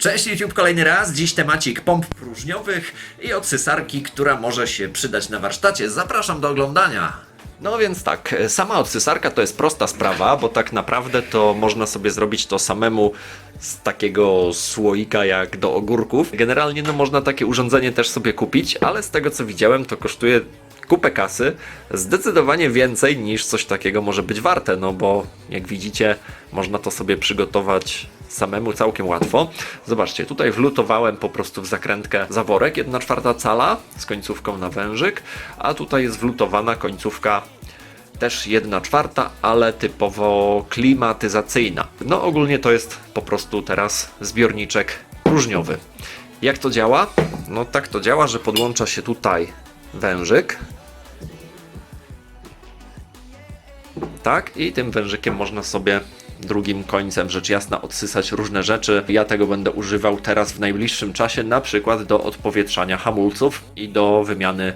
Cześć YouTube, kolejny raz. Dziś temacik pomp próżniowych i odsysarki, która może się przydać na warsztacie. Zapraszam do oglądania. No więc tak, sama odsysarka to jest prosta sprawa, bo tak naprawdę to można sobie zrobić to samemu z takiego słoika jak do ogórków. Generalnie no można takie urządzenie też sobie kupić, ale z tego co widziałem to kosztuje kupę kasy, zdecydowanie więcej niż coś takiego może być warte, no bo jak widzicie, można to sobie przygotować samemu całkiem łatwo. Zobaczcie, tutaj wlutowałem po prostu w zakrętkę zaworek 1 czwarta cala z końcówką na wężyk, a tutaj jest wlutowana końcówka też 1 czwarta, ale typowo klimatyzacyjna. No ogólnie to jest po prostu teraz zbiorniczek próżniowy. Jak to działa? No tak to działa, że podłącza się tutaj wężyk. Tak, i tym wężykiem można sobie drugim końcem, rzecz jasna, odsysać różne rzeczy. Ja tego będę używał teraz w najbliższym czasie, na przykład do odpowietrzania hamulców i do wymiany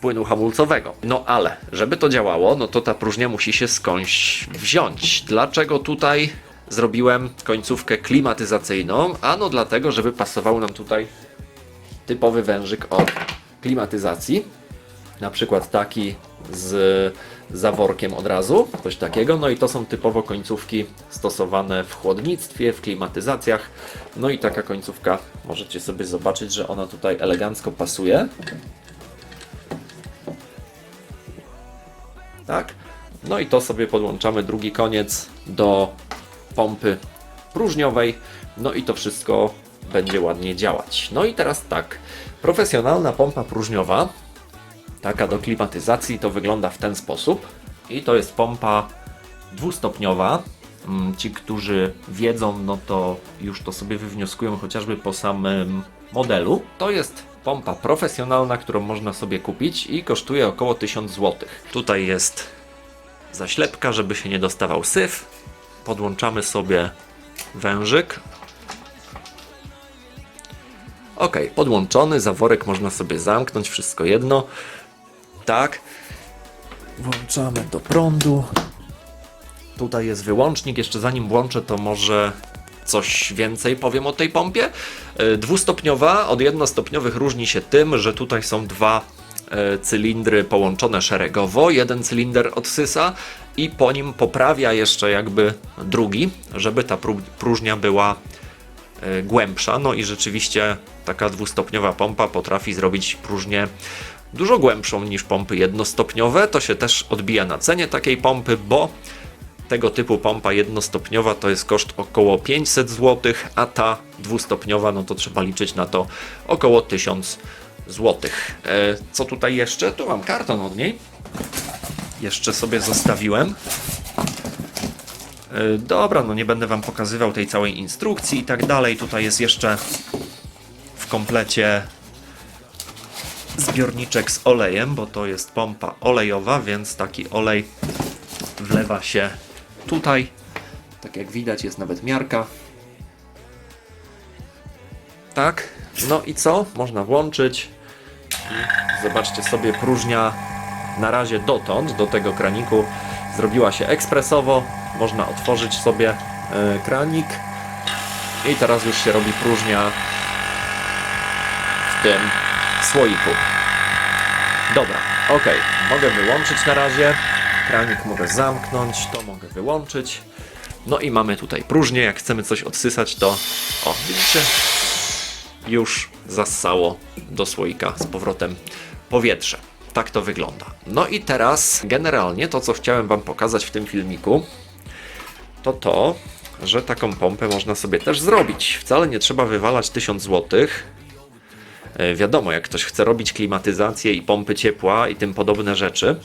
płynu hamulcowego. No ale, żeby to działało, no to ta próżnia musi się skądś wziąć. Dlaczego tutaj zrobiłem końcówkę klimatyzacyjną? Ano dlatego, żeby pasował nam tutaj typowy wężyk od klimatyzacji. Na przykład taki z zaworkiem od razu, coś takiego. No i to są typowo końcówki stosowane w chłodnictwie, w klimatyzacjach. No i taka końcówka, możecie sobie zobaczyć, że ona tutaj elegancko pasuje. Tak. No i to sobie podłączamy drugi koniec do pompy próżniowej. No i to wszystko będzie ładnie działać. No i teraz tak, profesjonalna pompa próżniowa, taka do klimatyzacji, to wygląda w ten sposób. I to jest pompa dwustopniowa. Mm, Ci, którzy wiedzą, no to już to sobie wywnioskują chociażby po samym modelu. To jest pompa profesjonalna, którą można sobie kupić i kosztuje około 1000 zł. Tutaj jest zaślepka, żeby się nie dostawał syf. Podłączamy sobie wężyk. Ok, podłączony, zaworek można sobie zamknąć, wszystko jedno. Tak. Włączamy do prądu. Tutaj jest wyłącznik. Jeszcze zanim włączę, to może coś więcej powiem o tej pompie. E, Dwustopniowa od jednostopniowych różni się tym, że tutaj są dwa e, cylindry połączone szeregowo. Jeden cylinder odsysa i po nim poprawia jeszcze jakby drugi, żeby ta pró- próżnia była e, głębsza. No i rzeczywiście taka dwustopniowa pompa potrafi zrobić próżnię dużo głębszą niż pompy jednostopniowe. To się też odbija na cenie takiej pompy, bo tego typu pompa jednostopniowa to jest koszt około 500 zł, a ta dwustopniowa no to trzeba liczyć na to około 1000 zł. E, co tutaj jeszcze? Tu mam karton od niej. Jeszcze sobie zostawiłem. E, Dobra, no nie będę Wam pokazywał tej całej instrukcji i tak dalej. Tutaj jest jeszcze w komplecie zbiorniczek z olejem, bo to jest pompa olejowa, więc taki olej wlewa się tutaj. Tak jak widać, jest nawet miarka. Tak, no i co? Można włączyć. I zobaczcie sobie, próżnia na razie dotąd, do tego kraniku, zrobiła się ekspresowo. Można otworzyć sobie e, kranik. I teraz już się robi próżnia w tym słoiku. Dobra, ok, mogę wyłączyć na razie. Kranik mogę zamknąć, to mogę wyłączyć. No i mamy tutaj próżnię. Jak chcemy coś odsysać, to o, widzicie, już zassało do słoika z powrotem powietrze. Tak to wygląda. No i teraz generalnie to, co chciałem Wam pokazać w tym filmiku, to to, że taką pompę można sobie też zrobić. Wcale nie trzeba wywalać 1000 złotych. E, Wiadomo, jak ktoś chce robić klimatyzację i pompy ciepła i tym podobne rzeczy,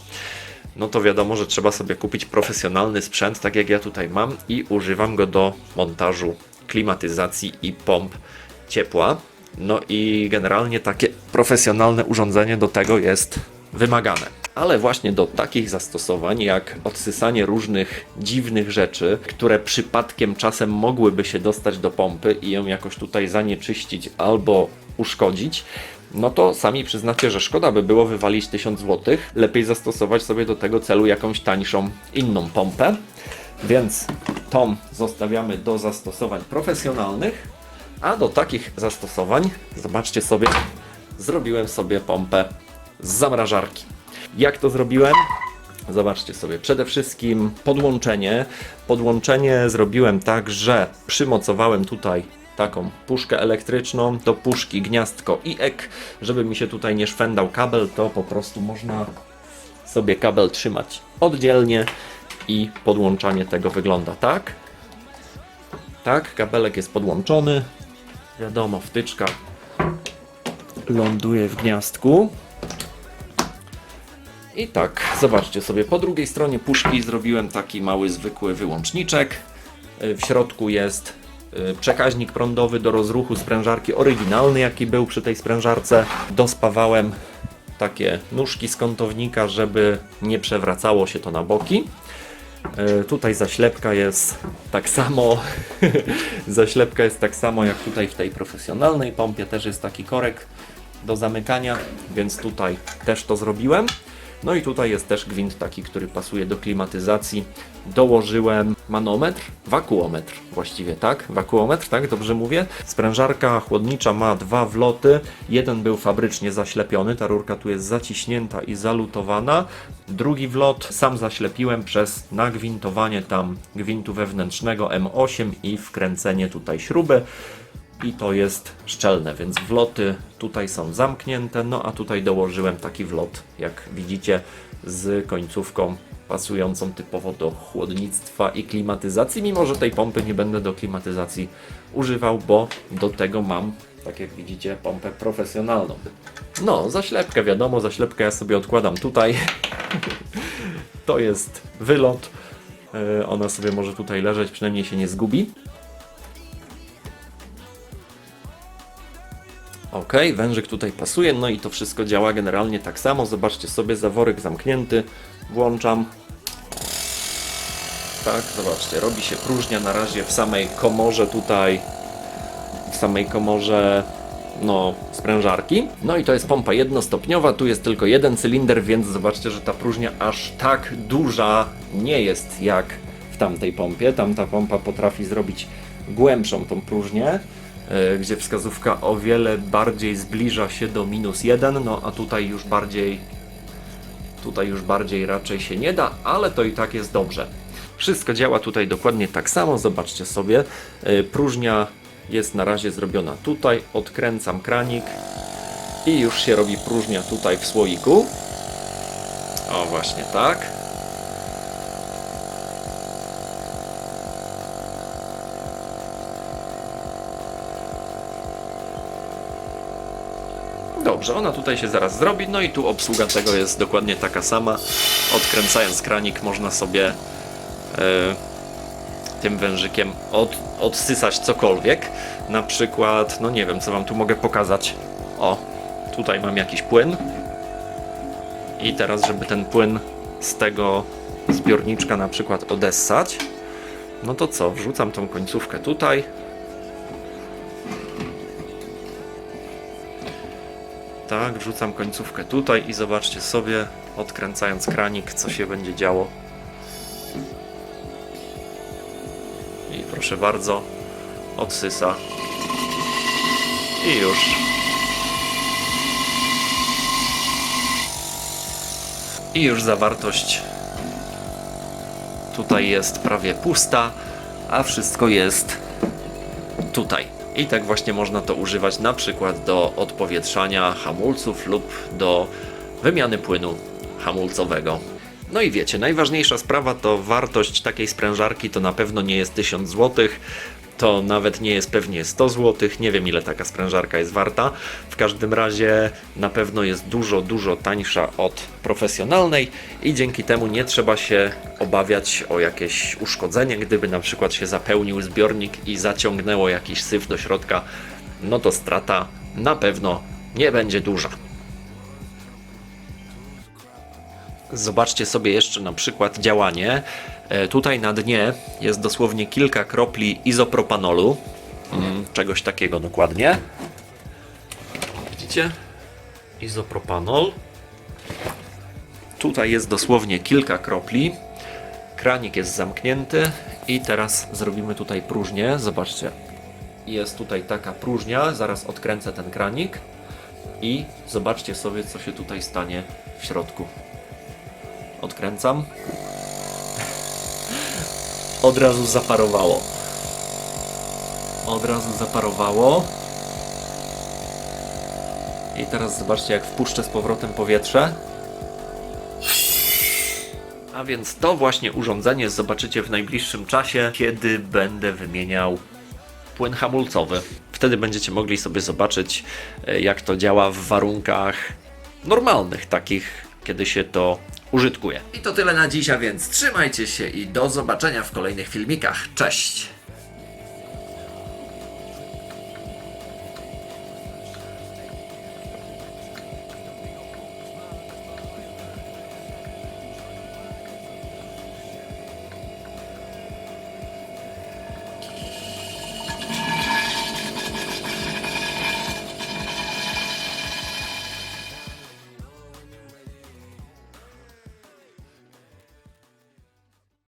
no to wiadomo, że trzeba sobie kupić profesjonalny sprzęt, tak jak ja tutaj mam, i używam go do montażu klimatyzacji i pomp ciepła. No i generalnie takie profesjonalne urządzenie do tego jest wymagane. Ale właśnie do takich zastosowań, jak odsysanie różnych dziwnych rzeczy, które przypadkiem czasem mogłyby się dostać do pompy i ją jakoś tutaj zanieczyścić albo uszkodzić, no to sami przyznacie, że szkoda by było wywalić 1000 zł. Lepiej zastosować sobie do tego celu jakąś tańszą inną pompę. Więc tą zostawiamy do zastosowań profesjonalnych. A do takich zastosowań, zobaczcie sobie, zrobiłem sobie pompę z zamrażarki. Jak to zrobiłem? Zobaczcie sobie, przede wszystkim podłączenie. Podłączenie zrobiłem tak, że przymocowałem tutaj taką puszkę elektryczną do puszki gniazdko IEK, żeby mi się tutaj nie szwendał kabel, to po prostu można sobie kabel trzymać oddzielnie i podłączanie tego wygląda tak. Tak, kabelek jest podłączony. Wiadomo, wtyczka ląduje w gniazdku. I tak, zobaczcie sobie, po drugiej stronie puszki zrobiłem taki mały, zwykły wyłączniczek. Y, W środku jest y, przekaźnik prądowy do rozruchu sprężarki, oryginalny jaki był przy tej sprężarce. Dospawałem takie nóżki z kątownika, żeby nie przewracało się to na boki. Y, Tutaj zaślepka jest tak samo. zaślepka jest tak samo jak tutaj w tej profesjonalnej pompie. Też jest taki korek do zamykania, więc tutaj też to zrobiłem. No i tutaj jest też gwint taki, który pasuje do klimatyzacji. Dołożyłem manometr, wakuometr właściwie, tak? Wakuometr, tak? Dobrze mówię? Sprężarka chłodnicza ma dwa wloty. Jeden był fabrycznie zaślepiony, ta rurka tu jest zaciśnięta i zalutowana. Drugi wlot sam zaślepiłem przez nagwintowanie tam gwintu wewnętrznego M8 i wkręcenie tutaj śruby i to jest szczelne, więc wloty tutaj są zamknięte, no a tutaj dołożyłem taki wlot, jak widzicie, z końcówką pasującą typowo do chłodnictwa i klimatyzacji, mimo że tej pompy nie będę do klimatyzacji używał, bo do tego mam, tak jak widzicie, pompę profesjonalną. No, zaślepkę, wiadomo, zaślepkę ja sobie odkładam tutaj. to jest wylot. Yy, Ona sobie może tutaj leżeć, przynajmniej się nie zgubi. Ok, wężyk tutaj pasuje, no i to wszystko działa generalnie tak samo. Zobaczcie sobie, zaworek zamknięty, włączam. Tak, zobaczcie, robi się próżnia na razie w samej komorze tutaj, w samej komorze no, sprężarki. No i to jest pompa jednostopniowa, tu jest tylko jeden cylinder, więc zobaczcie, że ta próżnia aż tak duża nie jest jak w tamtej pompie. Tamta pompa potrafi zrobić głębszą tą próżnię, gdzie wskazówka o wiele bardziej zbliża się do minus 1, no a tutaj już bardziej Tutaj już bardziej raczej się nie da, ale to i tak jest dobrze. Wszystko działa tutaj dokładnie tak samo. Zobaczcie sobie. Yy, Próżnia jest na razie zrobiona tutaj. Odkręcam kranik i już się robi próżnia tutaj w słoiku. O, właśnie tak. Dobrze, ona tutaj się zaraz zrobi, no i tu obsługa tego jest dokładnie taka sama. Odkręcając kranik można sobie e, tym wężykiem od, odsysać cokolwiek. Na przykład, no nie wiem, co wam tu mogę pokazać. O, tutaj mam jakiś płyn. I teraz, żeby ten płyn z tego zbiorniczka na przykład odessać, no to co, wrzucam tą końcówkę tutaj, Tak, wrzucam końcówkę tutaj i zobaczcie sobie, odkręcając kranik, co się będzie działo. I proszę bardzo, odsysa. I już. I już zawartość tutaj jest prawie pusta, a wszystko jest tutaj. I tak właśnie można to używać na przykład do odpowietrzania hamulców lub do wymiany płynu hamulcowego. No i wiecie, najważniejsza sprawa to wartość takiej sprężarki to na pewno nie jest 1000 zł, to nawet nie jest pewnie 100 zł, nie wiem ile taka sprężarka jest warta. W każdym razie na pewno jest dużo, dużo tańsza od profesjonalnej i dzięki temu nie trzeba się obawiać o jakieś uszkodzenie, gdyby na przykład się zapełnił zbiornik i zaciągnęło jakiś syf do środka, no to strata na pewno nie będzie duża. Zobaczcie sobie jeszcze na przykład działanie. E, Tutaj na dnie jest dosłownie kilka kropli izopropanolu. Mm, czegoś takiego dokładnie. Widzicie? Izopropanol. Tutaj jest dosłownie kilka kropli. Kranik jest zamknięty i teraz zrobimy tutaj próżnię. Zobaczcie. jest tutaj taka próżnia, zaraz odkręcę ten kranik i zobaczcie sobie, co się tutaj stanie w środku. Odkręcam. Od razu zaparowało. Od razu zaparowało. I teraz zobaczcie, jak wpuszczę z powrotem powietrze. A więc to właśnie urządzenie zobaczycie w najbliższym czasie, kiedy będę wymieniał płyn hamulcowy. Wtedy będziecie mogli sobie zobaczyć, e, jak to działa w warunkach normalnych, takich, kiedy się to użytkuje. I to tyle na dziś, a więc trzymajcie się i do zobaczenia w kolejnych filmikach. Cześć!